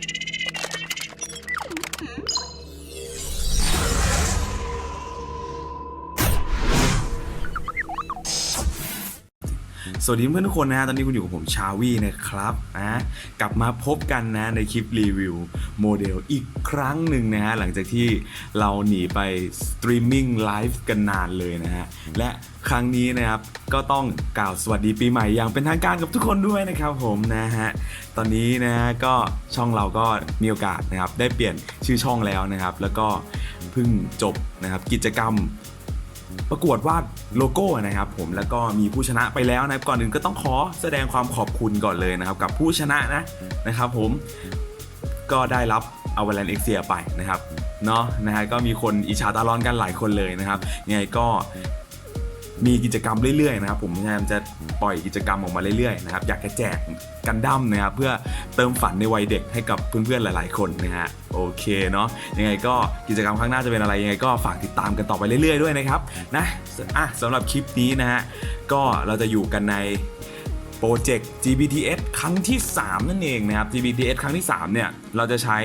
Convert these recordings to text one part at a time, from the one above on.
Thank you. วัสดีเพื่อนทุกคนนะฮะ ตอนนี้คุณอยู่กับผมชาวีนะครับนะกลับมาพบกันนะในคลิปรีวิวโมเดลอีกครั้งหนึ่งนะฮะ หลังจากที่เราหนีไปสตรีมมิ่งไลฟ์กันนานเลยนะฮะ และครั้งนี้นะครับ ก็ต้องกล่าวสวัสดีปีใหม่อย่างเป็นทางการกับทุกคนด้วยนะครับผมนะฮะ ตอนนี้นะฮะก็ช่องเราก็มีโอกาสนะครับได้เปลี่ยนชื่อช่องแล้วนะครับ แล้วก็เพิ่งจบนะครับกิจกรรม ประกวดวาดโลโก้นะครับผมแล้วก็มีผู้ชนะไปแล้วนะครับก่อนอื่นก็ต้องขอแสดงความขอบคุณก่อนเลยนะครับ กับผู้ชนะนะนะครับผมก็ได้รับอว a ลนเอ็กเซียไปนะครับเนาะนะฮะก็มีคนอิจฉาตาร้อนกันหลายคนเลยนะครับยังไงก็ มีกิจกรรมเรื่อยๆนะครับผมพยายามจะปล่อยกิจกรรมออกมาเรื่อยๆนะครับอยากจะแจกกันดั้มนะครับเพื่อเติมฝันในวัยเด็กให้กับเพื่อนๆหลายๆคนนะฮะโอเคเนาะยังไงก็กิจกรรมข้างหน้าจะเป็นอะไรยังไงก็ฝากติดตามกันต่อไปเรื่อย ๆ ด้วยนะครับนะอะสำหรับคลิปนี้นะฮะก็เราจะอยู่กันในโปรเจกต์ GBTS ครั้งที่ 3 นั่นเองนะครับ GBTS ครั้งที่ 3 เนี่ย เราจะใช้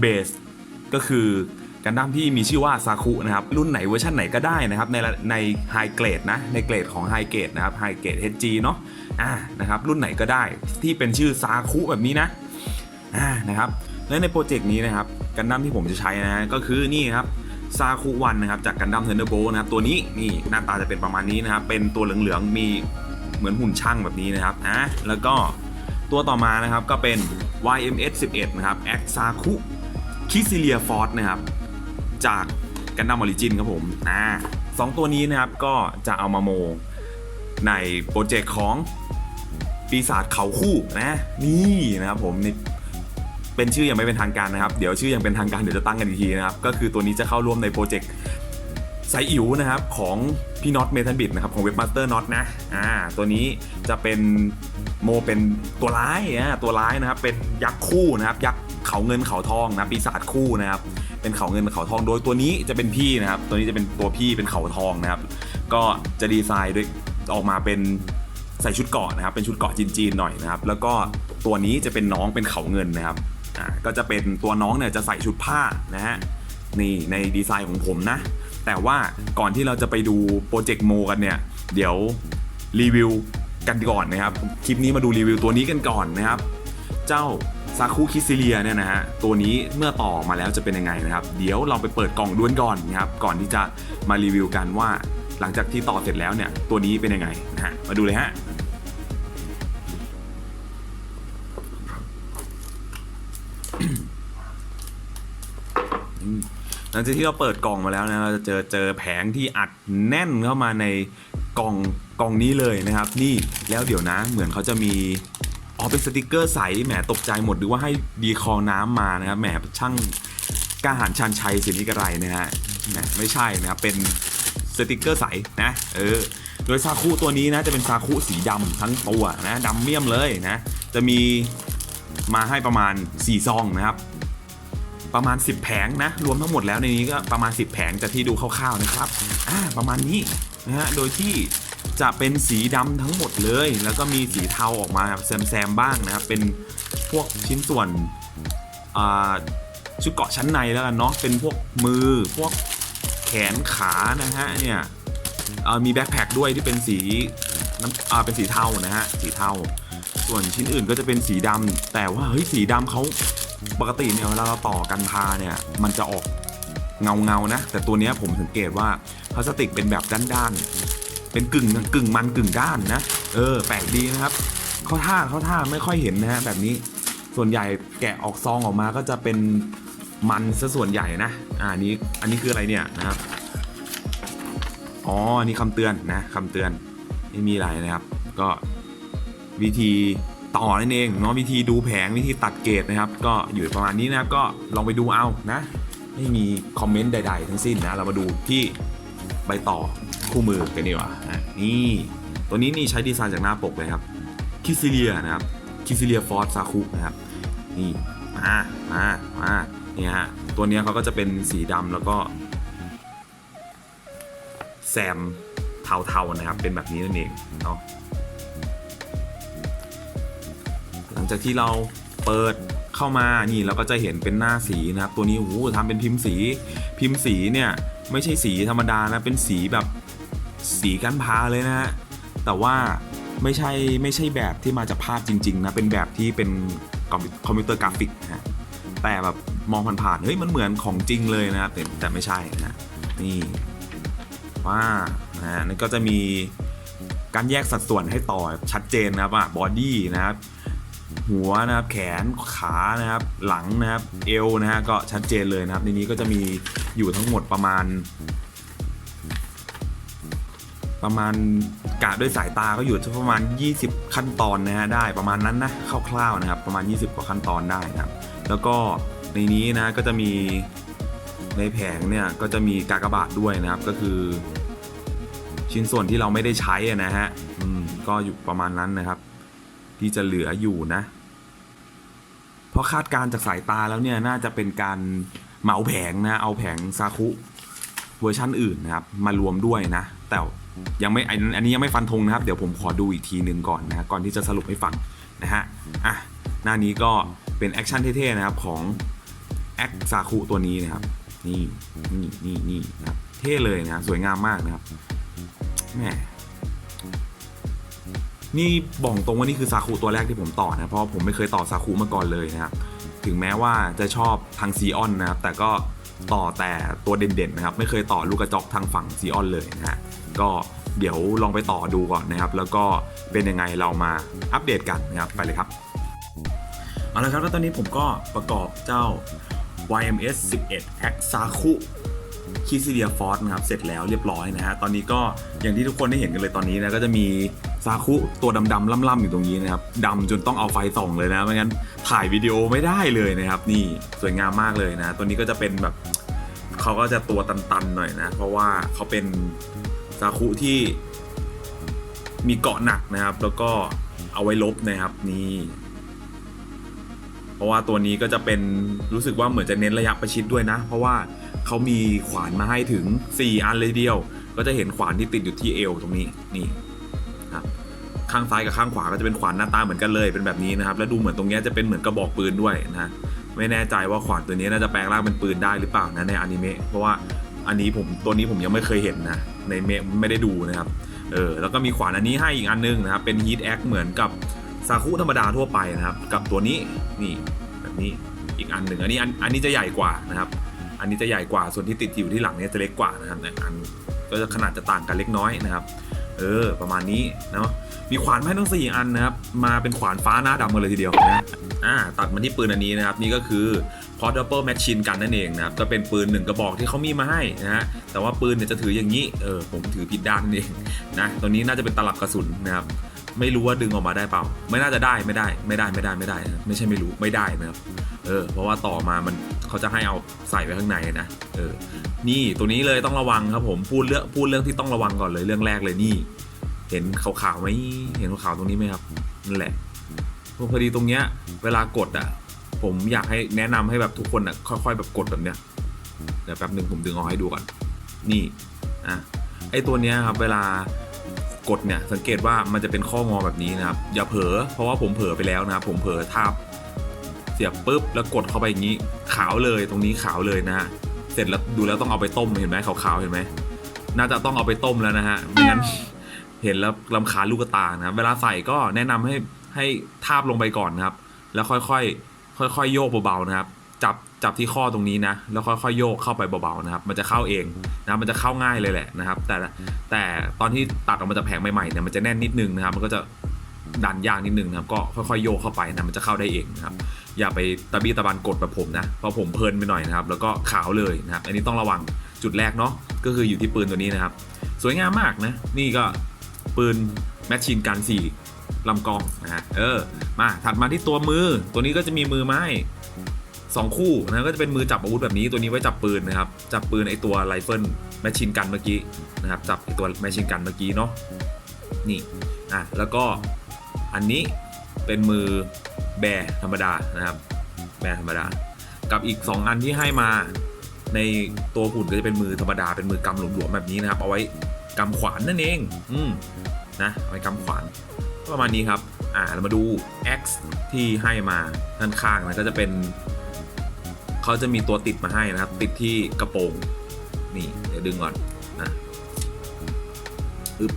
เบสก็คือ กันดั้มที่มีชื่อว่าซาคุนะครับ รุ่นไหนเวอร์ชันไหนก็ได้นะครับ ในในไฮเกรดนะ ในเกรดของไฮเกรดนะครับไฮเกรด HG เนาะอ่านะครับรุ่นไหนก็ได้ที่เป็นชื่อซาคุแบบนี้นะอ่านะครับและในโปรเจกต์นี้นะครับกันดั้มที่ผมจะใช้นะก็คือนี่ครับซาคุวันนะครับจากกันดั้มเทนเดอร์โบนะครับตัวนี้นี่หน้าตาจะเป็นประมาณนี้นะครับเป็นตัวเหลืองๆมีเหมือนหุ่นช่างแบบนี้นะครับอะแล้วก็ตัวต่อมานะครับก็เป็น YMS 11 นะครับ a x a k u k i s i l i a Force นะครับ จากกันดั้มออริจินครับผมอ่าสองตัวนี้นะครับก็จะเอามาโมในโปรเจกต์ของปีศาจเขาคู่นะนี่นะครับผมนี่เป็นชื่อยังไม่เป็นทางการนะครับ เดี๋ยวชื่อยังเป็นทางการเดี๋ยวจะตั้งกันอีกทีนะครับ ก็คือตัวนี้จะเข้าร่วมในโปรเจกต์ไซอิ๋วนะครับของพี่น็อตเมทัลบิดนะครับของเว็บมาสเตอร์น็อตนะอ่าตัวนี้จะเป็นโมเป็นตัวร้ายอ่าตัวร้ายนะครับเป็นยักษ์คู่นะครับยักษ์ เขาเงินเขาทองนะปีศาจคู่นะครับ เป็นเขาเงินเขาทองโดยตัวนี้จะเป็นพี่นะครับ ตัวนี้จะเป็นตัวพี่เป็นเขาทองนะครับ ก็จะดีไซน์ด้วยออกมาเป็นใส่ชุดเกาะนะครับ เป็นชุดเกาะจีนๆหน่อยนะครับ แล้วก็ตัวนี้จะเป็นน้องเป็นเขาเงินนะครับอ่าก็จะเป็นตัวน้องเนี่ยจะใส่ชุดผ้านะฮะนี่ในดีไซน์ของผมนะ แต่ว่าก่อนที่เราจะไปดูโปรเจกต์โมกันเนี่ย เดี๋ยวรีวิวกันก่อนนะครับ คลิปนี้มาดูรีวิวตัวนี้กันก่อนนะครับ เจ้า ซาคุคิซิเลียเนี่ยนะฮะตัวนี้เมื่อต่อมาแล้วจะเป็นยังไงนะครับ เดี๋ยวเราไปเปิดกล่องด้วนก่อนนะครับก่อนที่จะมารีวิวกันว่า หลังจากที่ต่อเสร็จแล้วเนี่ยตัวนี้เป็นยังไงนะฮะมาดูเลยฮะหลังจากที่เราเปิดกล่องมาแล้วนะเราจะเจอเจอแผงที่อัดแน่นเข้ามาในกล่องกล่องนี้เลยนะครับ นี่แล้วเดี๋ยวนะเหมือนเขาจะมี อ๋อเป็นสติกเกอร์ใสแหมตกใจหมดหรือว่าให้ดีคอน้ำมานะครับแหมช่างกล้าหาญชันชัยสินิกระไรนะฮะแหมไม่ใช่นะครับเป็นสติกเกอร์ใสนะเออโดยซาคุตัวนี้นะจะเป็นซาคุสีดำทั้งตัวนะดำเมี่ยมเลยนะจะมีมาให้ประมาณ 4 ซองนะครับ ประมาณ 10 แผงนะ รวมทั้งหมดแล้วในนี้ก็ประมาณ 10 แผงจากที่ดูคร่าวๆนะครับอ่าประมาณนี้นะฮะโดยที่ จะเป็นสีดำทั้งหมดเลย แล้วก็มีสีเทาออกมาแซมๆบ้างนะครับ เป็นพวกชิ้นส่วนชุดเกาะชั้นในแล้วกันเนาะ เป็นพวกมือ พวกแขนขานะฮะ เนี่ยมีแบ็คแพคด้วยที่เป็นสีน้ำเป็นสีเทานะฮะ สีเทา ส่วนชิ้นอื่นก็จะเป็นสีดำแต่ว่าเฮ้ยสีดำเขาปกติเนี่ยเวลาเราต่อกันพาเนี่ย มันจะออกเงาเงานะ แต่ตัวนี้ผมสังเกตว่าพลาสติกเป็นแบบด้านๆ เป็นกึ่งกึ่งมันกึ่งด้านนะ เออแปลกดีนะครับเข้าท่าเข้าท่าไม่ค่อยเห็นนะฮะแบบนี้ส่วนใหญ่แกะออกซองออกมาก็จะเป็นมันซะส่วนใหญ่นะอ่านี้อันนี้คืออะไรเนี่ยนะครับอ๋ออันนี้คำเตือนนะคำเตือนไม่มีอะไรนะครับ ก็วิธีต่อนั่นเองเนาะวิธีดูแผงวิธีตัดเกรดนะครับ ก็อยู่ประมาณนี้นะครับก็ลองไปดูเอานะ ไม่มีคอมเมนต์ใด ๆ ทั้งสิ้นนะ เรามาดูที่ใบต่อ คู่มือกันดีกว่าอะนี่ตัวนี้นี่ใช้ดีไซน์จากหน้าปกเลยครับคิซิเลียนะครับคิซิเลียฟอร์ซาคุนะครับนี่มามามาเนี่ยฮะตัวเนี้ยเขาก็จะเป็นสีดำแล้วก็แซมเทาๆนะครับ เป็นแบบนี้นั่นเองเนาะหลังจากที่เราเปิดเข้ามานี่เราก็จะเห็นเป็นหน้าสีนะครับ ตัวนี้โอ้โหทำเป็นพิมพ์สี พิมพ์สีเนี่ย ไม่ใช่สีธรรมดานะ เป็นสีแบบ สีกันพาเลยนะฮะแต่ว่าไม่ใช่ไม่ใช่แบบที่มาจากภาพจริงๆนะเป็นแบบที่เป็นคอมพิวเตอร์กราฟิกนะฮะแต่แบบมองผ่านๆเฮ้ยมันเหมือนของจริงเลยนะครับแต่ไม่ใช่นะนี่ว่านะฮะนั่นก็จะมีการแยกสัดส่วนให้ต่อชัดเจนนะครับอะบอดี้นะครับหัวนะครับแขนขานะครับหลังนะครับเอวนะฮะก็ชัดเจนเลยนะครับในนี้ก็จะมีอยู่ทั้งหมดประมาณ ประมาณกะด้วยสายตาก็อยู่ที่ประมาณ 20 ขั้นตอนนะฮะได้ประมาณนั้นนะคร่าวๆนะครับประมาณ 20 กว่าขั้นตอนได้นะครับ แล้วก็ในนี้นะก็จะมีในแผงเนี่ยก็จะมีกากบาทด้วยนะครับก็คือ ชิ้นส่วนที่เราไม่ได้ใช้นะฮะอืมก็อยู่ประมาณนั้นนะครับ ที่จะเหลืออยู่นะเพราะคาดการณ์จากสายตาแล้วเนี่ยน่าจะเป็นการเหมาแผงนะเอาแผงซาคุ เวอร์ชันอื่นนะครับมารวมด้วยนะ แต่ยังไม่อันนี้ยังไม่ฟันธงนะครับ เดี๋ยวผมขอดูอีกทีหนึ่งก่อนนะก่อนที่จะสรุปให้ฟังนะฮะอะหน้านี้ก็เป็นแอคชั่นเท่ๆนะครับของแอคซาคุตัวนี้นะครับ นี่นี่นี่นี่นะครับเท่เลยนะสวยงามมากนะครับแหมนี่บอกตรงว่านี่คือซาคุตัวแรกที่ผมต่อนะเพราะผมไม่เคยต่อซาคุมาก่อนเลยนะครับถึงแม้ว่าจะชอบทางซีออนนะครับแต่ก็ ต่อแต่ตัวเด่นๆนะครับไม่เคยต่อลูกกระจอกทางฝั่งซีออนเลยนะฮะก็เดี๋ยวลองไปต่อดูก่อนนะครับ แล้วก็เป็นยังไงเรามาอัปเดตกันนะครับไปเลยครับเอาละครับแล้วตอนนี้ผมก็ประกอบเจ้า YMS 11 X ซาคุคิซิเดียฟอร์สนะครับเสร็จแล้วเรียบร้อยนะฮะตอนนี้ก็อย่างที่ทุกคนได้เห็นกันเลยตอนนี้นะก็จะมี ซาคุตัวดำๆล่ำๆอยู่ตรงนี้นะครับดำจนต้องเอาไฟส่องเลยนะไม่งั้นถ่ายวิดีโอไม่ได้เลยนะครับ นี่สวยงามมากเลยนะ ตัวนี้ก็จะเป็นแบบเขาก็จะตัวตันๆหน่อยนะ เพราะว่าเขาเป็นซาคุที่มีเกาะหนักนะครับ แล้วก็เอาไว้ลบนะครับนี่เพราะว่าตัวนี้ก็จะเป็นรู้สึกว่าเหมือนจะเน้นระยะประชิดด้วยนะ เพราะว่าเขามีขวานมาให้ถึง 4 อันเลยเดียว ก็จะเห็นขวานที่ติดอยู่ที่เอวตรงนี้นี่ ครับข้างซ้ายกับข้างขวาก็จะเป็นขวานหน้าตาเหมือนกันเลยเป็นแบบนี้นะครับ แล้วดูเหมือนตรงนี้จะเป็นเหมือนกระบอกปืนด้วยนะไม่แน่ใจว่าขวานตัวนี้น่าจะแปลงร่างเป็นปืนได้หรือเปล่านะในอนิเมะเพราะว่าอันนี้ผมตัวนี้ผมยังไม่เคยเห็นนะในเมะไม่ได้ดูนะครับเออแล้วก็มีขวานอันนี้ให้อีกอันนึงนะครับเป็นฮีทแอคเหมือนกับซาคุธรรมดาทั่วไปนะครับ กับตัวนี้นี่แบบนี้อีกอันหนึ่งอันนี้อันอันนี้จะใหญ่กว่านะครับ อันนี้จะใหญ่กว่าส่วนที่ติดอยู่ที่หลังเนี่ยจะเล็กกว่านะครับอันก็จะขนาดจะต่างกันเล็กน้อยนะครับ เออ ประมาณนี้เนาะมีขวานให้ทั้งสี่อันนะครับ มาเป็นขวานฟ้าหน้าดำกันเลยทีเดียวนะอ่าตัดมาที่ปืนอันนี้นะครับ นี่ก็คือ portable machine กันนั่นเองนะครับ ก็เป็นปืนหนึ่งกระบอกที่เขามีมาให้นะฮะแต่ว่าปืนเนี่ยจะถืออย่างนี้เออผมถือผิดด้านนั่นเองนะตัวนี้น่าจะเป็นตลับกระสุนนะครับ ไม่รู้ว่าดึงออกมาได้เปล่า ไม่น่าจะได้ไม่ได้ไม่ได้ไม่ได้ไม่ได้นะไม่ใช่ไม่รู้ไม่ได้นะครับเออเพราะว่าต่อมามันเขาจะให้เอาใส่ไว้ข้างในนะเออนี่ตัวนี้เลยต้องระวังครับผมพูดเรื่องพูดเรื่องที่ต้องระวังก่อนเลยเรื่องแรกเลยนี่ เห็นขาวๆไหมเห็นขาวๆตรงนี้ไหมครับนั่นแหละพอดีตรงเนี้ยเวลากดอะผมอยากให้แนะนำให้แบบทุกคนอะค่อย ๆ แบบกดแบบเนี้ยเดี๋ยวแป๊บหนึ่งผมดึงออกให้ดูก่อนนี่อะไอตัวเนี้ยครับเวลา กดเนี่ยสังเกตว่ามันจะเป็นข้องอแบบนี้นะครับ อย่าเผลอเพราะว่าผมเผลอไปแล้วนะครับผมเผลอทาบเสียบปุ๊บแล้วกดเข้าไปอย่างนี้ขาวเลยตรงนี้ขาวเลยนะฮะเสร็จแล้วดูแล้วต้องเอาไปต้มเห็นไหมขาวๆเห็นไหมน่าจะต้องเอาไปต้มแล้วนะฮะไม่งั้นเห็นแล้วลำคาลูกตานะครับเวลาใส่ก็แนะนำให้ให้ทาบลงไปก่อนนะครับ แล้วค่อยๆค่อยๆโยกเบาๆนะครับ จับ จับที่ข้อตรงนี้นะ แล้วค่อยๆโยกเข้าไปเบาๆนะครับ มันจะเข้าเองนะมันจะเข้าง่ายเลยแหละนะครับ แต่แต่ตอนที่ตัดออกมาจากแผงใหม่ๆเนี่ยมันจะแน่นนิดนึงนะครับ มันก็จะดันยากนิดนึงนะครับ ก็ค่อยๆโยกเข้าไปนะมันจะเข้าได้เองนะครับ อย่าไปตะบี้ตะบันกดแบบผมนะเพราะผมเพลินไปหน่อยนะครับ แล้วก็ขาวเลยนะครับ อันนี้ต้องระวังจุดแรกเนาะก็คืออยู่ที่ปืนตัวนี้นะครับ สวยงามมากนะ นี่ก็ปืนแมชชีนกันสี่ลำกองนะฮะเออมาถัดมาที่ตัวมือ ตัวนี้ก็จะมีมือไม้ สองคู่นะก็จะเป็นมือจับอาวุธแบบนี้ตัวนี้ไว้จับปืนนะครับจับปืนไอตัวไรเฟิลแมชชีนกันเมื่อกี้นะครับจับไอตัวแมชชีนกันเมื่อกี้เนาะนี่อะแล้วก็อันนี้เป็นมือแบร์ธรรมดานะครับแบร์ธรรมดา กับอีก 2 อันที่ให้มาในตัวหุ่นก็จะเป็นมือธรรมดาเป็นมือกำหลวมๆแบบนี้นะครับ เอาไว้กำขวานนั่นเอง อืมนะเอาไว้กำขวานประมาณนี้ครับ อ่าเรามาดู X ที่ให้มาด้านข้างนะก็จะเป็น เขาจะมีตัวติดมาให้นะครับ ติดที่กระโปรงนี่ เดี๋ยวดึงก่อนนะอึ๊บ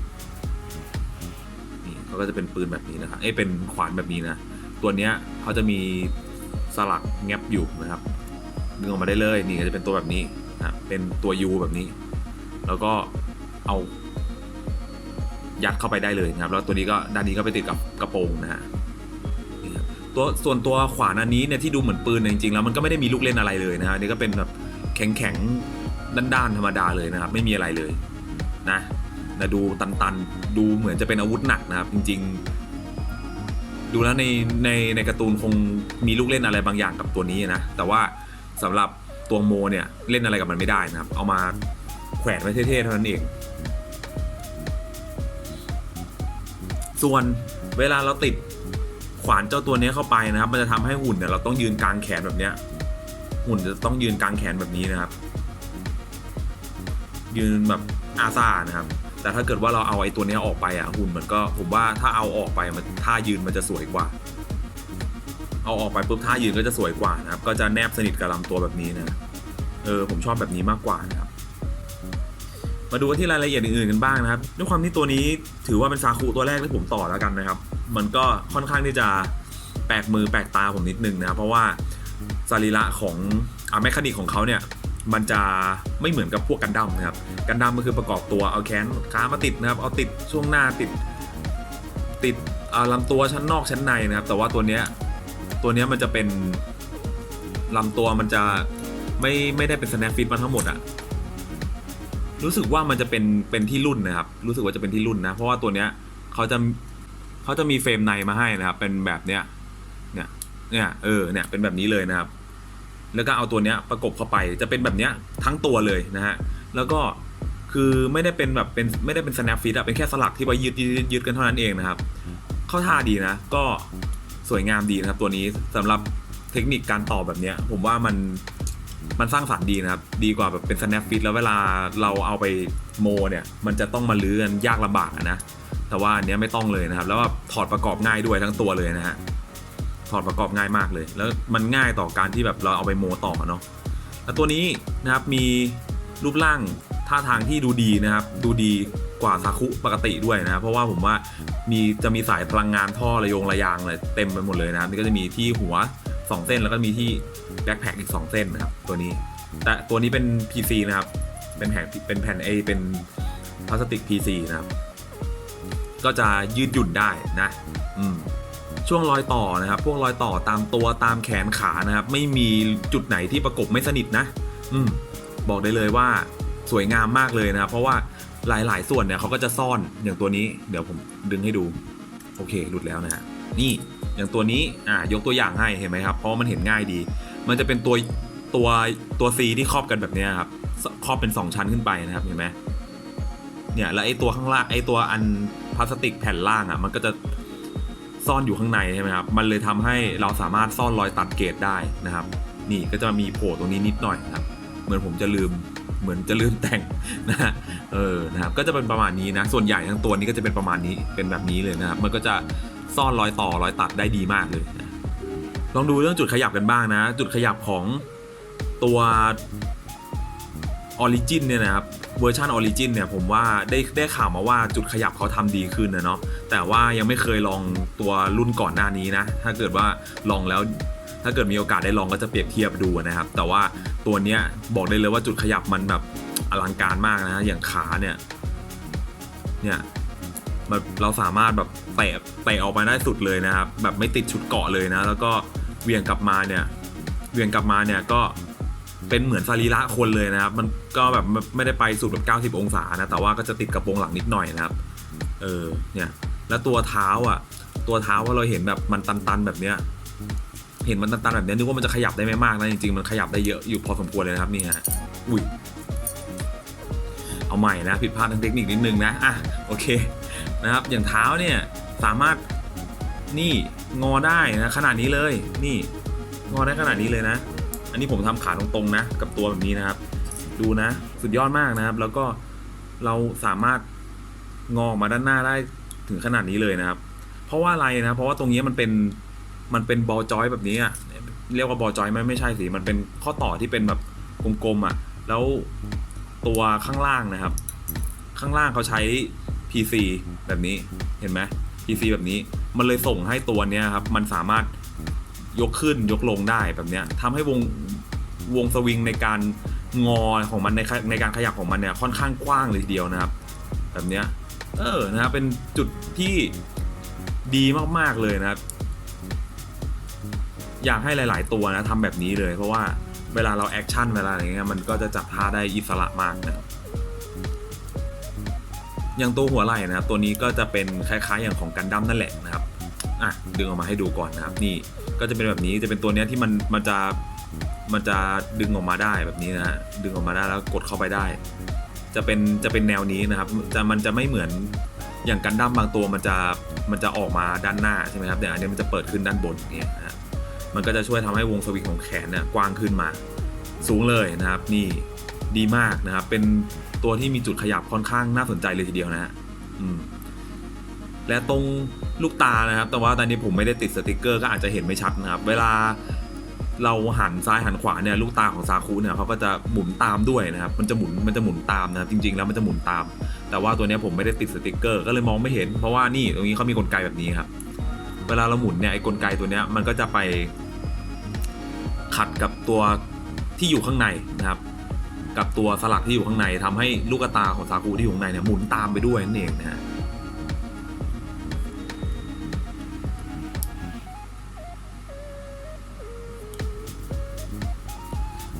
นี่เขาก็จะเป็นปืนแบบนี้นะครับเอ้เป็นขวานแบบนี้นะ ตัวเนี้ยเขาจะมีสลักแงบอยู่นะครับดึงออกมาได้เลยนี่ก็จะเป็นตัวแบบนี้นะเป็นตัว U แบบนี้ แล้วก็เอายัดเข้าไปได้เลยนะครับ แล้วตัวนี้ก็ด้านนี้ก็ไปติดกับกระโปรงนะฮะ ตัวส่วนตัวขวานอันนี้เนี่ยที่ดูเหมือนปืนเนี่ยจริงๆแล้วมันก็ไม่ได้มีลูกเล่นอะไรเลยนะฮะนี่ก็เป็นแบบแข็งๆด้านๆธรรมดาเลยนะครับ ไม่มีอะไรเลยนะแต่ดูตันๆ ดูเหมือนจะเป็นอาวุธหนักนะครับ จริง ๆ ดูแล้วในในในการ์ตูนคงมีลูกเล่นอะไรบางอย่างกับตัวนี้นะ แต่ว่าสำหรับตัวโมเนี่ยเล่นอะไรกับมันไม่ได้นะครับ เอามาแขวนไว้เท่ๆเท่านั้นเอง ส่วนเวลาเราติด ขวานเจ้าตัวนี้เข้าไปนะครับ มันจะทำให้หุ่นเนี่ยเราต้องยืนกลางแขนแบบเนี้ย หุ่นจะต้องยืนกลางแขนแบบนี้นะครับ ยืนแบบอาซานะครับ แต่ถ้าเกิดว่าเราเอาไอ้ตัวนี้ออกไปอะหุ่นมันก็ผมว่าถ้าเอาออกไปมันท่ายืนมันจะสวยกว่า เอาออกไปปุ๊บท่ายืนก็จะสวยกว่านะครับ ก็จะแนบสนิทกับลำตัวแบบนี้นะเออผมชอบแบบนี้มากกว่านะครับมาดูที่รายละเอียดอื่นๆกันบ้างนะครับ ด้วยความที่ตัวนี้ถือว่าเป็นซาคุตัวแรกที่ผมต่อแล้วกันนะครับ มันก็ค่อนข้างที่จะแปลกมือแปลกตาผมนิดนึงนะครับเพราะว่าสรีระของอะแมคานิกของเขาเนี่ยมันจะไม่เหมือนกับพวกกันดั้มนะครับกันดั้มก็คือประกอบตัวเอาแขนขามาติดนะครับ เอาติดช่วงหน้าติดติดลำตัวชั้นนอกชั้นในนะครับ แต่ว่าตัวเนี้ยตัวเนี้ยมันจะเป็นลำตัวมันจะไม่ไม่ได้เป็นสแนปฟิตมาทั้งหมดอะรู้สึกว่ามันจะเป็นเป็นที่รุ่นนะครับ รู้สึกว่าจะเป็นที่รุ่นนะ เพราะว่าตัวเนี้ยเขาจะ เขาจะมีเฟรมในมาให้นะครับ เป็นแบบเนี้ยเนี่ยเนี่ยเออเนี่ยเป็นแบบนี้เลยนะครับ แล้วก็เอาตัวเนี้ยประกบเข้าไปจะเป็นแบบเนี้ยทั้งตัวเลยนะฮะแล้วก็คือไม่ได้เป็นแบบเป็นไม่ได้เป็น snap fit อะเป็นแค่สลักที่ไปยืดยืดยืดกันเท่านั้นเองนะครับ เข้าท่าดีนะ ก็สวยงามดีนะครับ ตัวนี้สำหรับเทคนิคการต่อแบบเนี้ย ผมว่ามันมันสร้างสรรค์ดีนะครับ ดีกว่าแบบเป็น snap fit แล้วเวลาเราเอาไปโมเนี่ย มันจะต้องมาลื้อกันยากลำบากนะ แต่ว่าอันนี้ไม่ต้องเลยนะครับ แล้วก็ถอดประกอบง่ายด้วยทั้งตัวเลยนะฮะถอดประกอบง่ายมากเลย แล้วมันง่ายต่อการที่แบบเราเอาไปโมต่อเนาะแล้วตัวนี้นะครับมีรูปร่างท่าทางที่ดูดีนะครับ ดูดีกว่าซาคุปกติด้วยนะเพราะว่าผมว่ามีจะมีสายพลังงานท่อระยงระยางเลยเต็มไปหมดเลยนะครับนี่ก็จะมีที่หัว 2 เส้นแล้วก็มีที่แบ็คแพคอีก 2 เส้นนะครับตัวนี้ แต่ตัวนี้เป็น PC นะครับ เป็นแผ่นเป็นแผ่นเอเป็นพลาสติก PC นะครับ ก็จะยืดหยุ่นได้นะอืมช่วงรอยต่อนะครับ พวกรอยต่อตามตัวตามแขนขานะครับ ไม่มีจุดไหนที่ประกบไม่สนิทนะ อืมบอกได้เลยว่าสวยงามมากเลยนะครับ เพราะว่าหลายๆ ส่วนเนี่ยเขาก็จะซ่อนอย่างตัวนี้ เดี๋ยวผมดึงให้ดู โอเคหลุดแล้วนะฮะนี่อย่างตัวนี้อ่ายกตัวอย่างให้เห็นไหมครับ เพราะมันเห็นง่ายดี มันจะเป็นตัวตัวตัว C ที่ครอบกันแบบนี้ครับครอบเป็น 2 ชั้นขึ้นไปนะครับเห็นไหม เนี่ยแล้วไอ้ตัวข้างล่างไอ้ตัวอันพลาสติกแผ่นล่างอะมันก็จะซ่อนอยู่ข้างในใช่ไหมครับ มันเลยทำให้เราสามารถซ่อนรอยตัดเกรดได้นะครับ นี่ก็จะมีโผล่ตรงนี้นิดหน่อยครับ เหมือนผมจะลืม เหมือนจะลืมแต่งนะฮะ เออ นะครับ ก็จะเป็นประมาณนี้นะ ส่วนใหญ่ทั้งตัวนี้ก็จะเป็นประมาณนี้ เป็นแบบนี้เลยนะครับ มันก็จะซ่อนรอยต่อรอยตัดได้ดีมากเลย ลองดูเรื่องจุดขยับกันบ้างนะ จุดขยับของตัว ออริจินเนี่ยนะครับเวอร์ชันออริจินเนี่ยผมว่าได้ได้ข่าวมาว่าจุดขยับเขาทำดีขึ้นนะเนาะแต่ว่ายังไม่เคยลองตัวรุ่นก่อนหน้านี้นะ ถ้าเกิดว่าลองแล้วถ้าเกิดมีโอกาสได้ลองก็จะเปรียบเทียบดูนะครับ แต่ว่าตัวเนี้ยบอกได้เลยว่าจุดขยับมันแบบอลังการมากนะ อย่างขาเนี่ยเนี่ยเราสามารถแบบเตะเตะออกมาได้สุดเลยนะครับ แบบไม่ติดชุดเกาะเลยนะ แล้วก็เหวียงกลับมาเนี่ยเหวียงกลับมาเนี่ยก็ เป็นเหมือนสรีระคนเลยนะครับ มันก็แบบไม่ได้ไปสุดแบบ90 องศานะ แต่ว่าก็จะติดกระโปรงหลังนิดหน่อยนะครับ เออ เนี่ย แล้วตัวเท้าอะ ตัวเท้าว่าเราเห็นแบบมันตันๆแบบเนี้ย เห็นมันตันๆแบบเนี้ยนึกว่ามันจะขยับได้ไม่มากนะ จริงๆ มันขยับได้เยอะอยู่พอสมควรเลยนะครับนี่ฮะ อุ้ย เอาใหม่นะ ผิดพลาดทางเทคนิคนิดนึงนะ อะ โอเค นะครับ อย่างเท้าเนี่ยสามารถนี่งอได้นะขนาดนี้เลย นี่งอได้ขนาดนี้เลยนะ อันนี้ผมทำขาตรงๆนะกับตัวแบบนี้นะครับ ดูนะ สุดยอดมากนะครับ แล้วก็เราสามารถงอออกมาด้านหน้าได้ถึงขนาดนี้เลยนะครับ เพราะว่าอะไรนะ เพราะว่าตรงนี้มันเป็นมันเป็นบอลจอยแบบนี้อะเรียกว่าบอลจอยไหมไม่ใช่สิมันเป็นข้อต่อที่เป็นแบบกลมๆอะ แล้วตัวข้างล่างนะครับ ข้างล่างเขาใช้ PC แบบนี้เห็นไหม PC แบบนี้มันเลยส่งให้ตัวเนี้ยครับ มันสามารถ ยกขึ้นยกลงได้แบบเนี้ยทำให้วงวงสวิงในการงอของมันในในการขยับของมันเนี่ยค่อนข้างกว้างเลยทีเดียวนะครับ แบบเนี้ยเออนะครับเป็นจุดที่ดีมากๆเลยนะครับ อยากให้หลาย ๆ ตัวนะทำแบบนี้เลย เพราะว่าเวลาเราแอคชั่นเวลาอะไรเงี้ยมันก็จะจับท่าได้อิสระมากนะครับอย่างตัวหัวไหล่นะครับตัวนี้ก็จะเป็นคล้ายๆอย่างของกันดั้มนั่นแหละนะครับอะดึงออกมาให้ดูก่อนนะครับนี่ ก็จะเป็นแบบนี้จะเป็นตัวเนี้ยที่มันมันจะมันจะดึงออกมาได้แบบนี้นะฮะดึงออกมาได้แล้วกดเข้าไปได้ จะเป็นจะเป็นแนวนี้นะครับจะมันจะไม่เหมือนอย่างกันดั้มบางตัวมันจะมันจะออกมาด้านหน้าใช่ไหมครับแต่อันนี้มันจะเปิดขึ้นด้านบนอย่างเนี่ยนะฮะมันก็จะช่วยทำให้วงสวิงของแขนเนี่ยกว้างขึ้นมา สูงเลยนะครับนี่ดีมากนะครับเป็นตัวที่มีจุดขยับค่อนข้างน่าสนใจเลยทีเดียวนะฮะอืม และตรงลูกตานะครับ แต่ว่าตอนนี้ผมไม่ได้ติดสติกเกอร์ก็อาจจะเห็นไม่ชัดนะครับ เวลาเราหันซ้ายหันขวาเนี่ยลูกตาของซาคุเนี่ยเขาก็จะหมุนตามด้วยนะครับ มันจะหมุนมันจะหมุนตามนะครับจริง ๆ แล้วมันจะหมุนตาม แต่ว่าตัวนี้ผมไม่ได้ติดสติกเกอร์ก็เลยมองไม่เห็น เพราะว่านี่ตรงนี้เขามีกลไกแบบนี้ครับ เวลาเราหมุนเนี่ยไอ้กลไกตัวนี้มันก็จะไปขัดกับตัวที่อยู่ข้างในนะครับ กับตัวสลักที่อยู่ข้างในทำให้ลูกตาของซากุที่อยู่ข้างในเนี่ยหมุนตามไปด้วยนั่นเองนะฮะ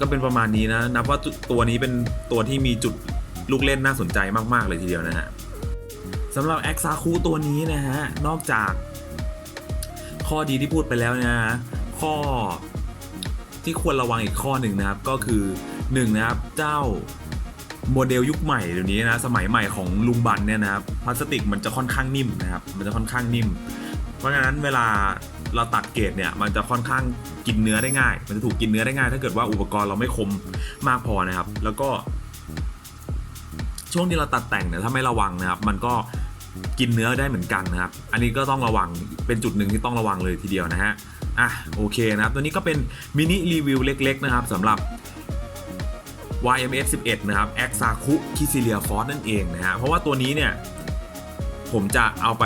ก็เป็นประมาณนี้นะ นับว่าตัวนี้เป็นตัวที่มีจุดลูกเล่นน่าสนใจมาก ๆ เลยทีเดียวนะฮะสำหรับแอคซาคูตัวนี้นะฮะ นอกจากข้อดีที่พูดไปแล้วนะฮะข้อที่ควรระวังอีกข้อหนึ่งนะครับ ก็คือ1นะครับเจ้าโมเดลยุคใหม่เดี๋ยวนี้นะสมัยใหม่ของลุงบันเนี่ยนะครับพลาสติกมันจะค่อนข้างนิ่มนะครับ มันจะค่อนข้างนิ่ม เพราะฉะนั้นเวลา เราตัดเกรดเนี่ยมันจะค่อนข้างกินเนื้อได้ง่าย มันจะถูกกินเนื้อได้ง่าย ถ้าเกิดว่าอุปกรณ์เราไม่คมมากพอนะครับ แล้วก็ ช่วงที่เราตัดแต่งเนี่ยถ้าไม่ระวังนะครับ มันก็กินเนื้อได้เหมือนกันนะครับ อันนี้ก็ต้องระวังเป็นจุดหนึ่งที่ต้องระวังเลยทีเดียวนะฮะอะโอเคนะครับตัวนี้ก็เป็นมินิรีวิวเล็กๆนะครับสำหรับ YMF 11 นะครับ a x a k u k i s i l i a f o r c นั่นเองนะฮะเพราะว่าตัวนี้เนี่ย ผมจะเอาไป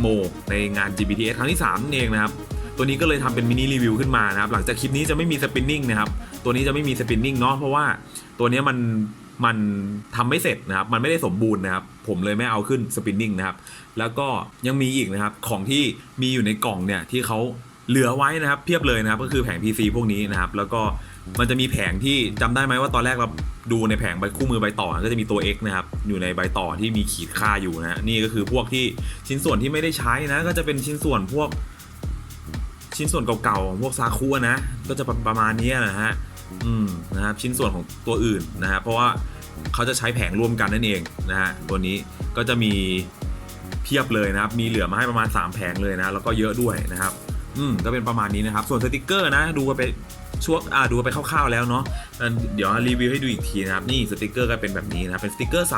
โมในงาน GBTS ครั้งที่3นั่นเองนะครับ ตัวนี้ก็เลยทำเป็นมินิรีวิวขึ้นมานะครับ หลังจากคลิปนี้จะไม่มีสปินนิ่งนะครับ ตัวนี้จะไม่มีสปินนิ่งเนาะ เพราะว่าตัวนี้มันมันทำไม่เสร็จนะครับ มันไม่ได้สมบูรณ์นะครับ ผมเลยไม่เอาขึ้นสปินนิ่งนะครับ แล้วก็ยังมีอีกนะครับ ของที่มีอยู่ในกล่องเนี่ยที่เขาเหลือไว้นะครับ เพียบเลยนะครับ ก็คือแผง PC พวกนี้นะครับ แล้วก็มันจะมีแผงที่จำได้ไหมว่าตอนแรกเราดูในแผงใบคู่มือใบต่อ ก็จะมีตัว X นะครับ อยู่ในใบต่อที่มีขีดค่าอยู่นะฮะนี่ก็คือพวกที่ชิ้นส่วนที่ไม่ได้ใช้นะ ก็จะเป็นชิ้นส่วนพวก ชิ้นส่วนเก่าๆของพวกซาคุนะ ก็จะประมาณนี้นะฮะอืมนะครับชิ้นส่วนของตัวอื่นนะฮะเพราะว่าเขาจะใช้แผงร่วมกันนั่นเองนะฮะตัวนี้ก็จะมีเพียบเลยนะครับ มีเหลือมาให้ประมาณ 3 แผงเลยนะ แล้วก็เยอะด้วยนะครับ อืมก็เป็นประมาณนี้นะครับ ส่วนสติกเกอร์นะ ดูไปช่วงอ่าดูไปคร่าวๆแล้วเนาะเดี๋ยวรีวิวให้ดูอีกทีนะครับ นี่สติกเกอร์ก็เป็นแบบนี้นะเป็นสติกเกอร์ใส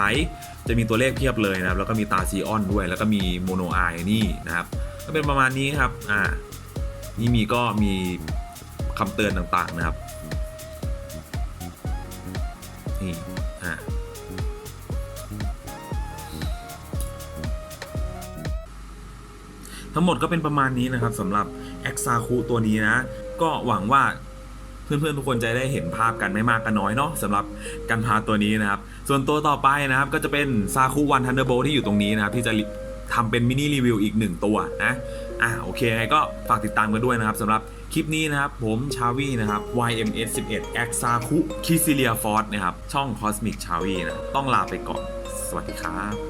จะมีตัวเลขเพียบเลยนะครับ แล้วก็มีตาซีออนด้วย แล้วก็มีโมโนไอนี่นะครับ ก็เป็นประมาณนี้ครับ อ่า นี่มีก็มีคำเตือนต่างๆนะครับ นี่อะทั้งหมดก็เป็นประมาณนี้นะครับสำหรับ e x a k u ตัวนี้นะ ก็หวังว่าเพื่อนๆทุกคนจะได้เห็นภาพกันไม่มากก็น้อยเนาะสำหรับการพาตัวนี้นะครับ ส่วนตัวต่อไปนะครับก็จะเป็นซาคุวันทันเดอร์โบที่อยู่ตรงนี้นะครับ ที่จะทำเป็นมินิรีวิวอีกหนึ่งตัวนะ อะโอเคไงก็ฝากติดตามกันด้วยนะครับสำหรับคลิปนี้นะครับ ผมชาวีนะครับ YMS 11 Axaku k i s i l i a Ford นะครับ ช่อง Cosmic ชาวีนะต้องลาไปก่อน สวัสดีครับ